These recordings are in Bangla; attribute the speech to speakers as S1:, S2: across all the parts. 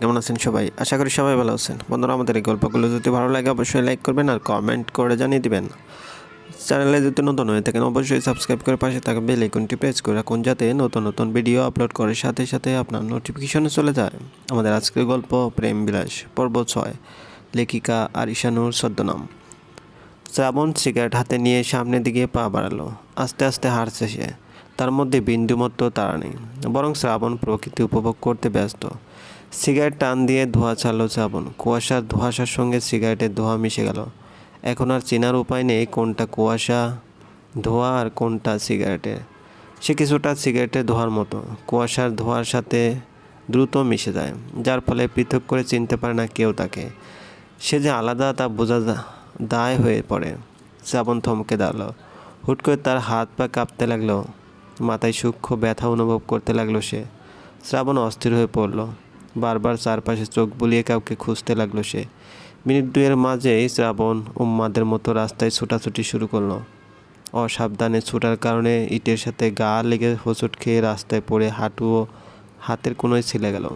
S1: কেমন আছেন সবাই? আশা করি সবাই ভালো আছেন। বন্ধুরা, আমাদের এই গল্পগুলো যদি ভালো লাগে, অবশ্যই লাইক করবেন আর কমেন্ট করে জানিয়ে দিবেন। চ্যানেলে যদি নতুন হয়ে থাকেন, অবশ্যই সাবস্ক্রাইব করে পাশে থাকা বেল আইকনটি প্রেস করে রাখুন, যাতে নতুন নতুন ভিডিও আপলোড করার সাথে সাথে আপনার নোটিফিকেশনে চলে যায়। আমাদের আজকের গল্প, প্রেম বিলাস, পর্ব ছয়। লেখিকা আরিশানুর ছদ্মনাম। শ্রাবণ সিগারেট হাতে নিয়ে সামনের দিকে পা বাড়ালো। আস্তে আস্তে হারছে সে। তার মধ্যে বিন্দুমাত্র তারা নেই। বরং শ্রাবণ প্রকৃতি উপভোগ করতে ব্যস্ত। সিগারেট টান দিয়ে ধোঁয়া ছাড়লো শ্রাবণ কুয়াশার ধোঁয়াশার সঙ্গে সিগারেটের ধোঁয়া মিশে গেল। এখন আর চেনার উপায় নেই কোনটা কুয়াশা ধোঁয়া আর কোনটা সিগারেটের সে কিছুটা সিগারেটের ধোঁয়ার মতো। কুয়াশার ধোঁয়ার সাথে দ্রুত মিশে যায়। যার ফলে পৃথক করে চিনতে পারে না কেউ তাকে। সে যে আলাদা তা বোঝা দায় হয়ে পড়ে। শ্রাবণ থমকে দাঁড়াল। হুট করে তার হাত পা কাঁপতে লাগল। মাথায় সূক্ষ্ম ব্যথা অনুভব করতে লাগল সে। শ্রাবণ অস্থির হয়ে পড়ল। বারবার চারপাশে চোখ বুলিয়ে কাউকে খুঁজতে লাগল সে। মিনিট দুয়ের মাঝেই শ্রাবণ উম্মাদের মতো রাস্তায় ছোটাছুটি শুরু করল। অসাবধানে ছোটার কারণে ইটের সাথে গা লেগে হোঁচট খেয়ে রাস্তায় পড়ে হাঁটু ও হাতের কোনোয় ছিলে গেল।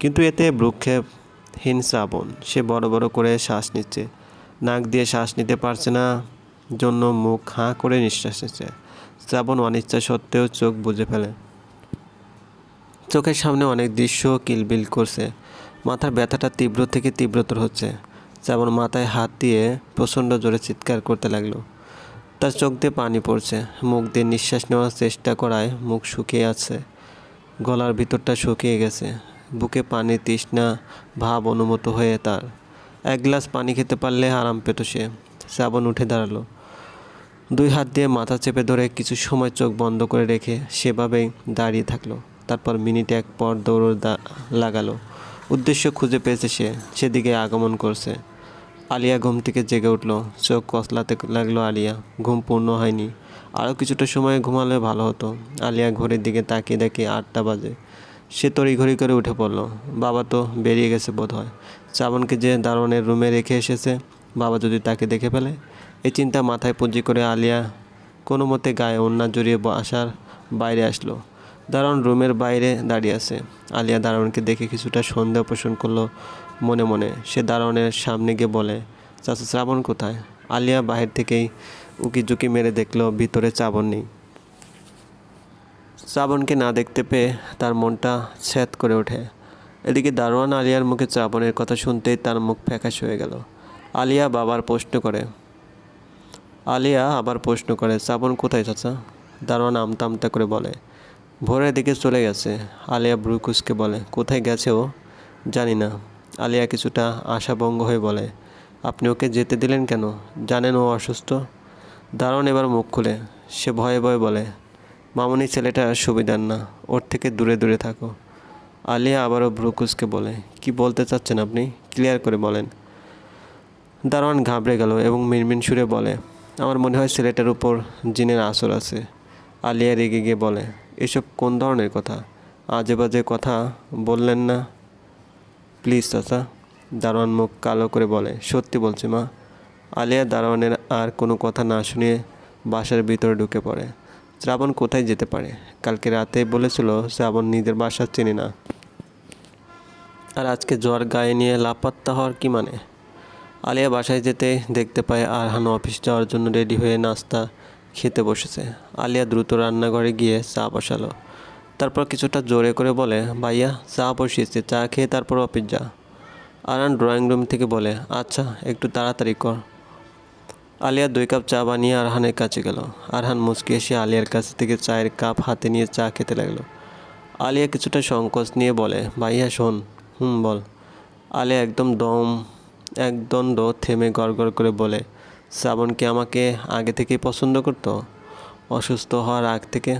S1: কিন্তু এতে ভ্রুক্ষেপহীন শ্রাবণ। সে বড় বড় করে শ্বাস নিচ্ছে। নাক দিয়ে শ্বাস নিতে পারছে না, জন্য মুখ হাঁ করে নিঃশ্বাস নিচ্ছে। শ্রাবণ অনিচ্ছা সত্ত্বেও চোখ বুঝে ফেলে। চোখের সামনে অনেক দৃশ্য কিলবিল করছে। মাথার ব্যথাটা তীব্র থেকে তীব্রতর হচ্ছে শ্রাবণ মাথায় হাত দিয়ে প্রচণ্ড জোরে চিৎকার করতে লাগল। তার চোখ দিয়ে পানি পড়ছে, মুখ দিয়ে নিঃশ্বাস নেওয়ার চেষ্টা করায় মুখ শুকিয়ে আছে, গলার ভিতরটা শুকিয়ে গেছে, বুকে পানির তৃষ্ণা, ভাব অনুমত হয়ে তার। এক গ্লাস পানি খেতে পারলে আরাম পেত সে শ্রাবণ উঠে দাঁড়াল। দুই হাত দিয়ে মাথা চেপে ধরে কিছু সময় চোখ বন্ধ করে রেখে সেভাবেই দাঁড়িয়ে থাকল। তারপর মিনিট এক পর দৌড় লাগালো। উদ্দেশ্য খুঁজে পেয়েছে সে, সেদিকে আগমন করছে। আলিয়া ঘুম থেকে জেগে উঠল। চোখ কসলাতে লাগল আলিয়া। ঘুম পূর্ণ হয়নি। আরও কিছুটা সময় ঘুমালে ভালো হতো। আলিয়া ঘড়ির দিকে তাকিয়ে দেখে আটটা বাজে। সে তড়িঘড়ি করে উঠে পড়ল। বাবা তো বেরিয়ে গেছে বোধ হয় শ্রাবণকে যে দারোয়ানের রুমে রেখে এসেছে, বাবা যদি তাকে দেখে ফেলে? এই চিন্তা মাথায় পুঁজি করে আলিয়া কোনো মতে গায়ে ওন্না জড়িয়ে আসার বাইরে আসলো। দারোয়ান রুমের বাইরে দাঁড়িয়ে আছে। আলিয়া দারোয়ানকে দেখে কিছুটা সন্দেহ পোষণ করল মনে মনে। সে দারোয়ানের সামনে গিয়ে বলে, চাচা, শ্রাবণ কোথায়? আলিয়া বাহির থেকেই উকি ঝুঁকি মেরে দেখল ভিতরে চাবন নেই। শ্রাবণকে না দেখতে পেয়ে তার মনটা স্যাত করে ওঠে। এদিকে দারোয়ান আলিয়ার মুখে শ্রাবণের কথা শুনতেই তার মুখ ফ্যাকাশ হয়ে গেল। আলিয়া বাবার প্রশ্ন করে, আলিয়া আবার প্রশ্ন করে শ্রাবণ কোথায় চাচা? দারোয়ান আমতা আমতা করে বলে ভোরের দিকে চলে গেছে। আলিয়া ব্রুকুসকে বলে, কোথায় গেছে ও? জানি না। আলিয়া কিছুটা আশাভঙ্গ হয়ে বলে, আপনি ওকে যেতে দিলেন কেন? জানেন ও অসুস্থ? দারুণ এবার মুখ খুলে। সে ভয়ে ভয়ে বলে, মামনি, ছেলেটা সুবিধার না। ওর থেকে দূরে দূরে থাকো। আলিয়া আবারও ব্রুকুসকে বলে, কি বলতে চাচ্ছেন আপনি? ক্লিয়ার করে বলেন। দারোয়ান ঘাবড়ে গেল এবং মিনমিন সুরে বলে, আমার মনে হয় ছেলেটার উপর জিনের আসর আছে। আলিয়া রেগে গিয়ে বলে এসব কোন ধরনের কথা? আজে বাজে কথা বললেন না। প্লিজ চাচা, দারোয়ান মুখ কালো করে বলে, সত্যি বলছি মা, আলিয়া দারোয়ানের আর কোনো কথা না শুনিয়ে বাসার ভিতরে ঢুকে পড়ে। শ্রাবণ কোথায় যেতে পারে? কালকে রাতে বলেছিল শ্রাবণ নিজের বাসা চেনে না। আর আজকে জ্বর গায়ে নিয়ে লাপাত্তা হওয়ার কি মানে? আলিয়া বাসায় যেতে দেখতে পায় আরহান অফিস যাওয়ার জন্য রেডি হয়ে নাস্তা খেতে বসেছে। আলিয়া দ্রুত রান্নাঘরে গিয়ে চা বসালো। তারপর কিছুটা জোরে করে বলে, ভাইয়া, চা বসিয়েছে, চা খেয়ে তারপর অফিস যা। আরহান ড্রয়িং রুম থেকে বলে আচ্ছা একটু তাড়াতাড়ি কর। আলিয়া দুই কাপ চা বানিয়ে আরহানের কাছে গেল। আরহান মুচকি এসে আলিয়ার কাছ থেকে চায়ের কাপ হাতে নিয়ে চা খেতে লাগল। আলিয়া কিছুটা সংকোচ নিয়ে বলে, ভাইয়া, শোন, হুম, বল। আলিয়া একদম দম, একদণ্ড থেমে গড় করে বলে শ্রাবণ কি আমাকে আগে থেকেই পছন্দ করতো? অসুস্থ হওয়ার আগ থেকে?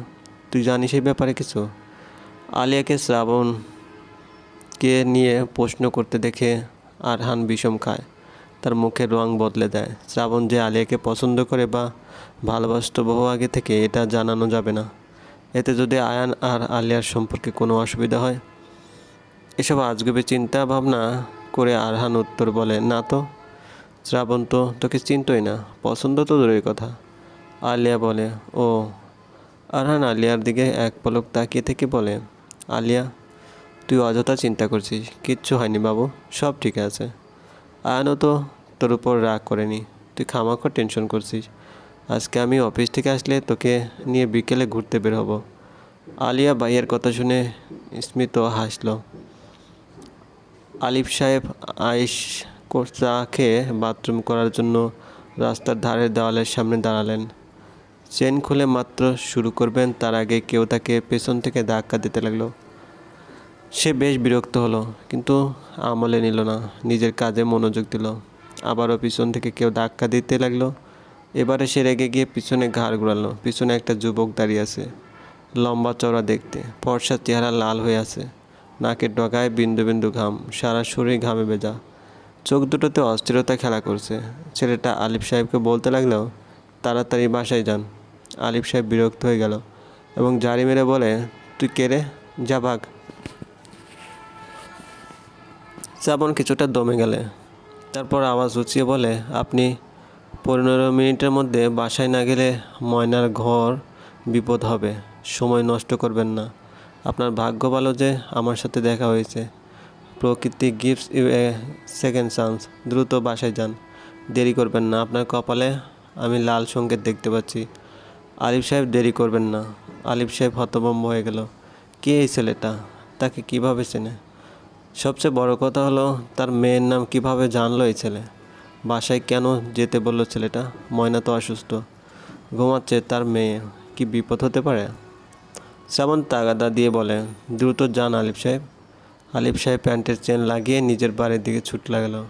S1: তুই জানিস এই ব্যাপারে কিছু? আলিয়াকে শ্রাবণকে নিয়ে প্রশ্ন করতে দেখে আরহান বিষম খায়। তার মুখের রং বদলে দেয়। শ্রাবণ যে আলিয়াকে পছন্দ করে বা ভালোবাসত বহু আগে থেকে, এটা জানানো যাবে না। এতে যদি আয়ান আর আলিয়ার সম্পর্কে কোনো অসুবিধা হয়? এসব আজগুবি চিন্তা ভাবনা করে আরহান উত্তর বলে, না তো। শ্রাবণ তো তোকে চিনতই না, পছন্দ তো দূরের কথা। আলিয়া বলে, ও। আরহান আলিয়ার দিকে এক পলক তাকিয়ে থেকে বলে, আলিয়া, তুই অযথা চিন্তা করছিস, কিচ্ছু হয়নি বাবু, সব ঠিক আছে। আয়ানও তো তোর উপর রাগ করেনি, তুই খামাখা টেনশন করছিস। আজকে আমি অফিস থেকে আসলে তোকে নিয়ে বিকেলে ঘুরতে বের হব। আলিয়া ভাইয়ের কথা শুনে স্মিত হাসলো। আলিফ সাহেব আইস চা খেয়ে বাথরুম করার জন্য রাস্তার ধারের দেওয়ালের সামনে দাঁড়ালেন। চেন খুলে মাত্র শুরু করবেন, তার আগে কেউ তাকে পেছন থেকে ধাক্কা দিতে লাগল। সে বেশ বিরক্ত হলো, কিন্তু আমলে নিল না, নিজের কাজে মনোযোগ দিল। আবারও পিছন থেকে কেউ ধাক্কা দিতে লাগল। এবারে সে রেগে গিয়ে পিছনে ঘাড় ঘুরালো, পিছনে একটা যুবক দাঁড়িয়ে আছে, লম্বা চওড়া দেখতে, ফর্সা চেহারা লাল হয়ে আছে, নাকের ডগায় বিন্দু বিন্দু ঘাম, সারা শরীর ঘামে ভেজা। চোখ দুটোতে অস্থিরতা খেলা করছে। ছেলেটা আলিফ সাহেবকে বলতে লাগলেও তাড়াতাড়ি বাসায় যান। আলিফ সাহেব বিরক্ত হয়ে গেল এবং জারি মেরে বলে, তুই কে রে? যা ভাগ। শ্রাবণ কিছুটা দমে গেলে। তারপর আওয়াজ উঁচিয়ে বলে, আপনি পনেরো মিনিটের মধ্যে বাসায় না গেলে ময়নার ঘর বিপদ হবে। সময় নষ্ট করবেন না। আপনার ভাগ্য ভালো যে আমার সাথে দেখা হয়েছে। প্রকৃতি gifts you a second chance দ্রুত বাসায় যান। দেরি করবেন না। আপনার কপালে আমি লাল সংকেত দেখতে পাচ্ছি। আলিফ সাহেব, দেরি করবেন না। আলিফ সাহেব হতভম্ব হয়ে গেল। কে এই ছেলেটা? তাকে কীভাবে চেনে? সবচেয়ে বড় কথা হলো, তার মেয়ের নাম কীভাবে জানলো এই ছেলে? বাসায় কেন যেতে বলল ছেলেটা? ময়না তো অসুস্থ। ঘুমাচ্ছে তার মেয়ে। কি বিপদ হতে পারে? শ্রাবণ তাগাদা দিয়ে বলে, দ্রুত যান আলিফ সাহেব। আলিফ সাহেব প্যান্টের চেন লাগিয়ে নিজের বাড়ির দিকে ছুট লাগালো।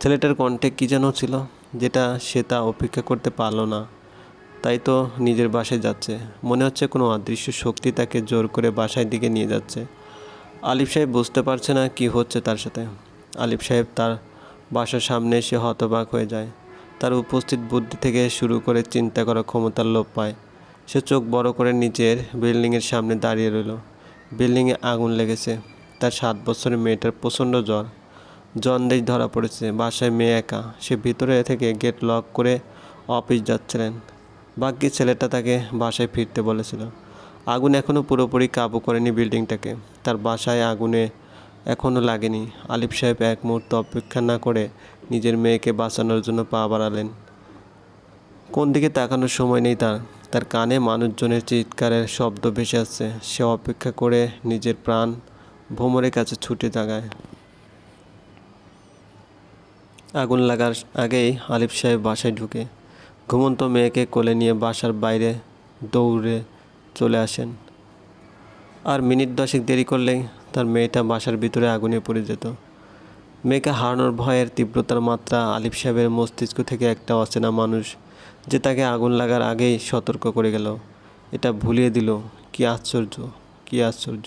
S1: ছেলেটার কণ্ঠে কী যেন ছিল, যেটা সে তা অপেক্ষা করতে পারল না। তাই তো নিজের বাসায় যাচ্ছে। মনে হচ্ছে কোনো অদৃশ্য শক্তি তাকে জোর করে বাসায় দিকে নিয়ে যাচ্ছে। আলিফ সাহেব বুঝতে পারছে না কি হচ্ছে তার সাথে। আলিফ সাহেব তার বাসার সামনে এসে হতবাক হয়ে যায়। তার উপস্থিত বুদ্ধি থেকে শুরু করে চিন্তা করার ক্ষমতার লোপ পায়। সে চোখ বড় করে নিজের বিল্ডিংয়ের সামনে দাঁড়িয়ে রইল। বিল্ডিংয়ে আগুন লেগেছে। তার সাত বছরের মেয়েটার প্রচণ্ড জ্বর। জন্ডিস ধরা পড়েছে, বাসায় মেয়ে একা। সে ভিতরে থেকে গেট লক করে অফিস যাচ্ছিলেন। বাকি ছেলেটা তাকে বাসায় ফিরতে বলেছিল। আগুন এখনও পুরোপুরি কাবু করেনি বিল্ডিংটাকে। তার বাসায় আগুনে এখনও লাগেনি। আলিফ সাহেব এক মুহূর্ত অপেক্ষা না করে নিজের মেয়েকে বাঁচানোর জন্য পা বাড়ালেন। কোন দিকে তাকানোর সময় নেই তার। তার কানে মানুষজনের চিৎকারের শব্দ ভেসে আসছে। সে অপেক্ষা করে নিজের প্রাণ ভ্রমরের কাছে ছুটে জাগায় আগুন লাগার আগেই আলিফ সাহেব বাসায় ঢুকে। ঘুমন্ত মেয়েকে কোলে নিয়ে বাসার বাইরে দৌড়ে চলে আসেন। আর মিনিট দশেক দেরি করলেই তার মেয়েটা বাসার ভিতরে আগুনে পড়ে যেত। মেয়েকে হারানোর ভয়ের তীব্রতার মাত্রা আলিফ সাহেবের মস্তিষ্ক থেকে একটা অচেনা মানুষ যে তাকে আগুন লাগার আগেই সতর্ক করে গেল। এটা ভুলিয়ে দিল, কি আশ্চর্য কি আশ্চর্য।